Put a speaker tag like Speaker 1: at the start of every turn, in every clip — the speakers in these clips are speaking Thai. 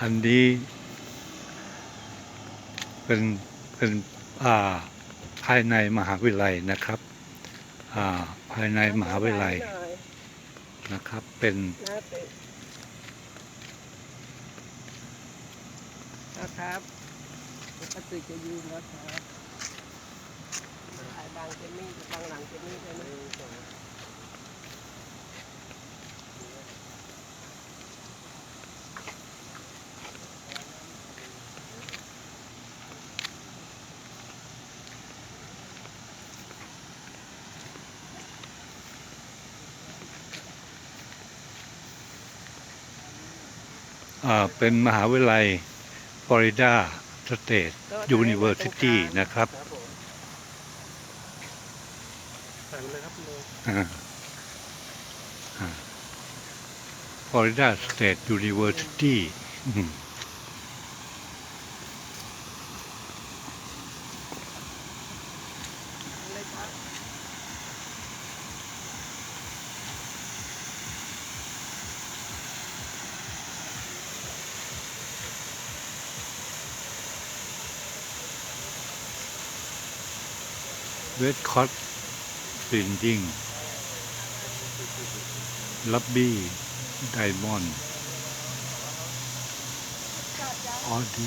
Speaker 1: อันนี้ เป็นเป็นอ่าภายในมหาวิทยาลัยนะครับ อ่าภายในมหาวิทยาลัยนะครับ เป็น
Speaker 2: นะครับป้าตุ้ยจะยืนแล้วครับบางเจนนี่บางหลังเจนนี่ไปนะ
Speaker 1: อ่ เป็นมหาวิทยาลัยฟลอริดาสเตทยูนิเวอร์ซิตี้นะครับ
Speaker 3: ถ่ายไปเลยครับเลย
Speaker 1: ฟลอริดาสเตทยูนิเวอร์ซิตี้
Speaker 2: เว
Speaker 1: ดคอตบินดิ้งลับบี้ ไดมอนด์ออดิ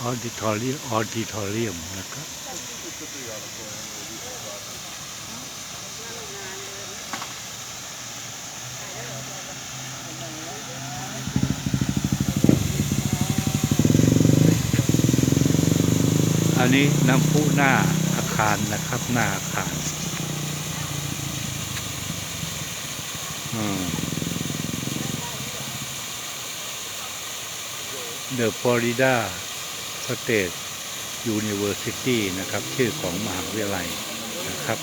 Speaker 1: ออดิทอรีออดิทอเรียมนะครับอันนี้น้ำพุหน้าารนะครับ หน้าอาคารอืม The Florida State University นะครับ ชื่อของมหาวิทยาลัยนะครับ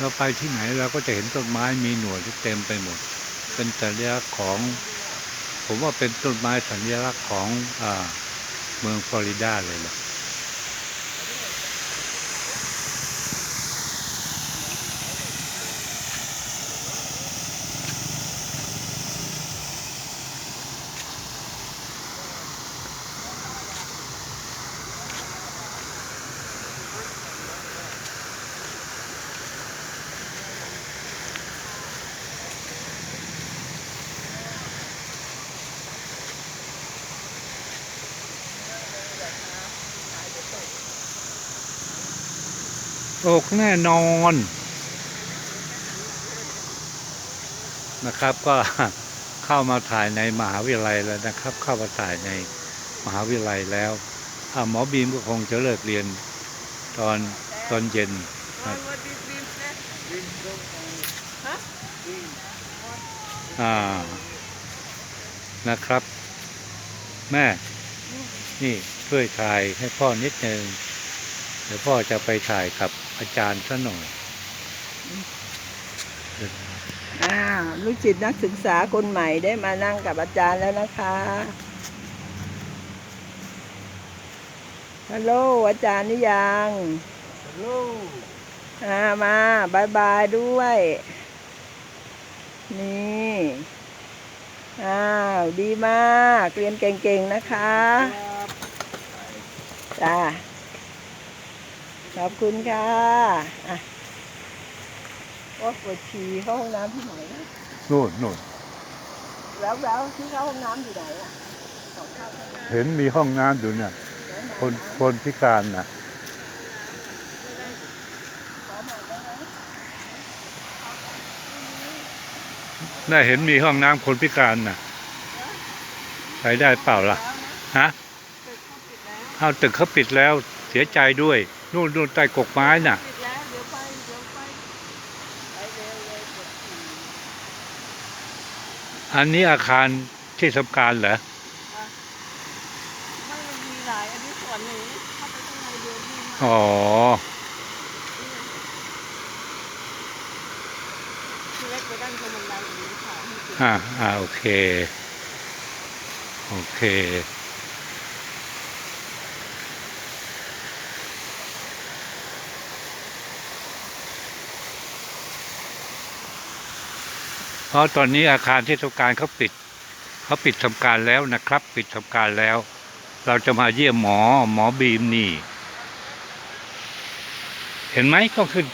Speaker 1: เราไปที่ไหนเราก็จะเห็นต้นไม้มีหนวดที่เต็มไปหมด เป็นสัญลักษณ์ของ ผมว่าเป็นต้นไม้สัญลักษณ์ของอเมืองฟลอริดาเลยแหละ ตกแน่นอน นะครับก็เข้ามาถ่ายในมหาวิทยาลัยแล้วนะครับ เข้ามาถ่ายในมหาวิทยาลัยแล้วหมอบีมก็คงจะเลิกเรียนตอนตอนเย็น
Speaker 2: What is this ฮะ
Speaker 1: อ่านะครับ แม่ นี่ช่วยถ่ายให้พ่อนิดนึงเดี๋ยวพ่อจะไปถ่ายกับ อาจารย์ซะหน่อย
Speaker 2: อ่าลูกศิษย์นักศึกษาคนใหม่ได้มานั่งกับอาจารย์แล้วนะคะฮัลโหลอาจารย์นี่ยัง
Speaker 3: ฮัลโหล
Speaker 2: อ่ามาบายบายด้วย นี่อ้าวดีมาก เรียนเก่งๆนะคะ
Speaker 3: ครับ
Speaker 2: จ้า ขอบคุณค่ะอะโอ้ปวดฉี่เข้าห้องน้ำที่ไหนนะ
Speaker 1: นู่นนู่น
Speaker 2: แล้วแล้วที่เข้าห้องน้ำอยู่ไหนอะสองข้างข้างหน้า
Speaker 1: เห็นมีห้องน้ำอยู่เนี่ย
Speaker 2: แล้วไห
Speaker 1: คนคนพิการนะ
Speaker 2: ขอหน่อยได้ไหม
Speaker 1: น่าเห็นมีห้องน้ำคนพิการน่ะใช้ได้เปล่าล่ะฮะ
Speaker 3: ตึกเขาปิดแล้ว
Speaker 1: เอาตึกเขาปิดแล้วเสียใจด้วย นู่นนู่นใต้กกไม้น่ะ
Speaker 3: ปิดแล้วเดี๋ยวไปเดี๋ยวไปไปเร็วเลยปวดฉี่
Speaker 1: อันนี้อาคารที่ทำการเหรอ
Speaker 3: ไม่มันมีหลายอันนี้ส่วนหนึ่งเข้าไปข้างในเดือนนี้มา
Speaker 1: อ๋อ
Speaker 3: ที่เล็กไปด้านตรงบันไดอย่างนี้ค่ะให้ติด
Speaker 1: อ่าอ่าโอเค โอเค เพราะตอนนี้อาคารที่ทศการเขาปิดเขาปิดทำการแล้วนะครับ ปิดทำการแล้ว เราจะมาเยี่ยมหมอหมอบีมนี่ เห็นไหมก็ขึ้น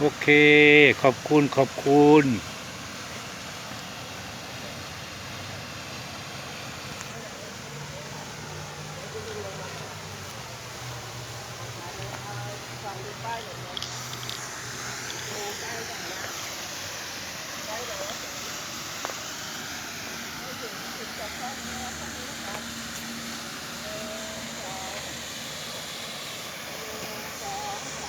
Speaker 1: โอเค ขอบคุณขอบคุณ